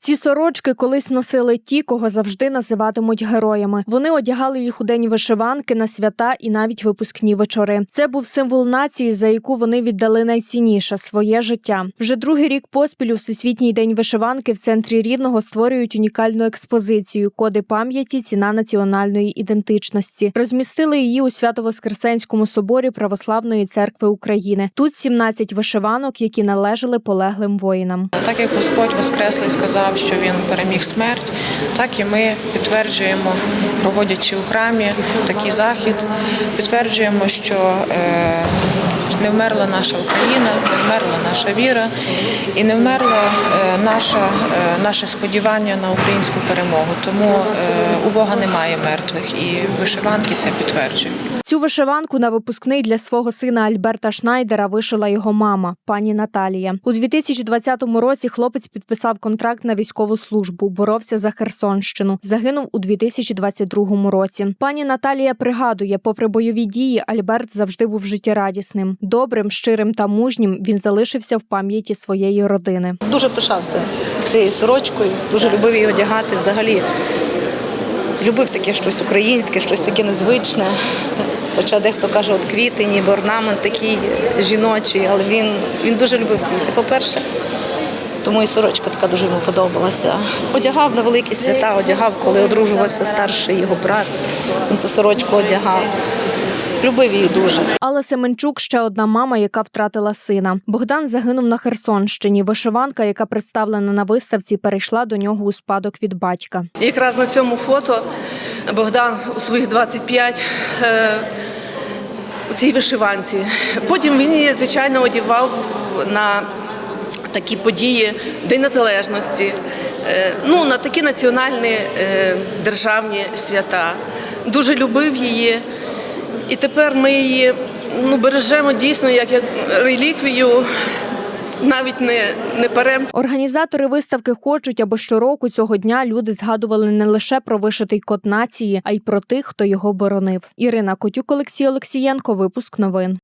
Ці сорочки колись носили ті, кого завжди називатимуть героями. Вони одягали їх у день вишиванки на свята і навіть випускні вечори. Це був символ нації, за яку вони віддали найцінніше своє життя. Вже другий рік поспіль у всесвітній день вишиванки в центрі рівного створюють унікальну експозицію Коди пам'яті, ціна національної ідентичності. Розмістили її у Свято-Воскресенському соборі Православної церкви України. Тут 17 вишиванок, які належали полеглим воїнам. Так як Господь Воскреслий сказав, що Він переміг смерть, так і ми підтверджуємо, проводячи у храмі такий захід, підтверджуємо, що е, не вмерла наша Україна, не вмерла наша віра і не вмерла е, наша, е, наше сподівання на українську перемогу. Тому у Бога немає мертвих, і вишиванки це підтверджують. Цю вишиванку на випускний для свого сина Альберта Шнайдера вишила його мама, пані Наталія. У 2020 році хлопець підписав контракт на військову службу, боровся за Херсонщину. Загинув у 2022 році. Пані Наталія пригадує, попри бойові дії, Альберт завжди був життєрадісним. Добрим, щирим та мужнім він залишився в пам'яті своєї родини. Дуже пишався цією сорочкою, дуже любив її одягати. Взагалі любив таке щось українське, щось таке незвичне. Хоча дехто каже, от квіти, ніби орнамент такий жіночий, але він, він дуже любив квіти. По-перше, тому і сорочка така дуже йому подобалася. Одягав на великі свята, одягав, коли одружувався старший його брат. Він цю сорочку одягав. Любив її дуже. Алла Семенчук ще одна мама, яка втратила сина. Богдан загинув на Херсонщині. Вишиванка, яка представлена на виставці, перейшла до нього у спадок від батька. Якраз на цьому фото Богдан у своїх 25 е, у цій вишиванці. Потім він її, звичайно, одягав на такі події День Незалежності, е, ну, на такі національні е, державні свята. Дуже любив її. І тепер ми її ну, бережемо дійсно як, реліквію, навіть не, не перем. Організатори виставки хочуть, аби щороку цього дня люди згадували не лише про вишитий код нації, а й про тих, хто його боронив. Ірина Котюк, Олексій Олексієнко. Випуск новин.